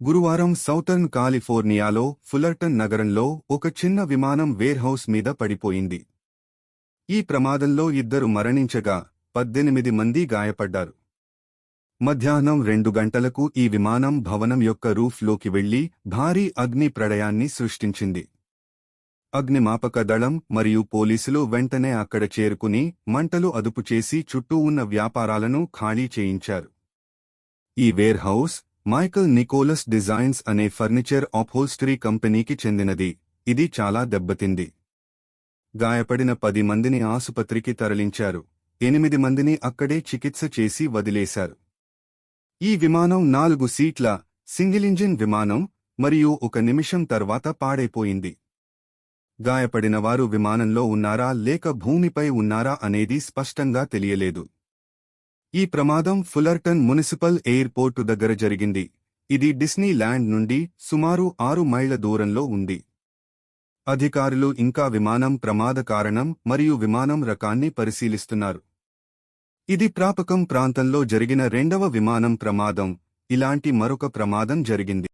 గురువారం సౌతర్న్ కాలిఫోర్నియాలో ఫులర్టన్ నగరంలో ఒక చిన్న విమానం వేర్హౌస్ మీద పడిపోయింది. ఈ ప్రమాదంలో ఇద్దరు మరణించగా పద్దెనిమిది మంది గాయపడ్డారు. మధ్యాహ్నం రెండు గంటలకు ఈ విమానం భవనం యొక్క రూఫ్లోకి వెళ్ళి భారీ అగ్ని ప్రళయాన్ని సృష్టించింది. అగ్నిమాపక దళం మరియు పోలీసులు వెంటనే అక్కడ చేరుకుని మంటలు అదుపు చేసి చుట్టూ ఉన్న వ్యాపారాలను ఖాళీ చేయించారు. ఈ warehouse Michael Nicholas designs అనే ఫర్నిచర్ అప్హోల్స్టరీ కంపెనీకి చెందినది. ఇది చాలా దెబ్బతింది. గాయపడిన పది మందిని ఆసుపత్రికి తరలించారు. ఎనిమిది మందిని అక్కడే చికిత్స చేసి వదిలేశారు. ఈ విమానం నాలుగు సీట్ల సింగిల్ ఇంజిన్ విమానం మరియు ఒక నిమిషం తర్వాత పాడైపోయింది. గాయపడినవారు విమానంలో ఉన్నారా లేక భూమిపై ఉన్నారా అనేది స్పష్టంగా తెలియలేదు. ఈ ప్రమాదం ఫులర్టన్ మున్సిపల్ ఎయిర్పోర్టు దగ్గర జరిగింది. ఇది డిస్నీ ల్యాండ్ నుండి సుమారు ఆరు మైళ్ళ దూరంలో ఉంది. అధికారులు ఇంకా విమానం ప్రమాద కారణం మరియు విమానం రకాన్ని పరిశీలిస్తున్నారు. ఇది ప్రాపకం ప్రాంతంలో జరిగిన రెండవ విమానం ప్రమాదం. ఇలాంటి మరొక ప్రమాదం జరిగింది.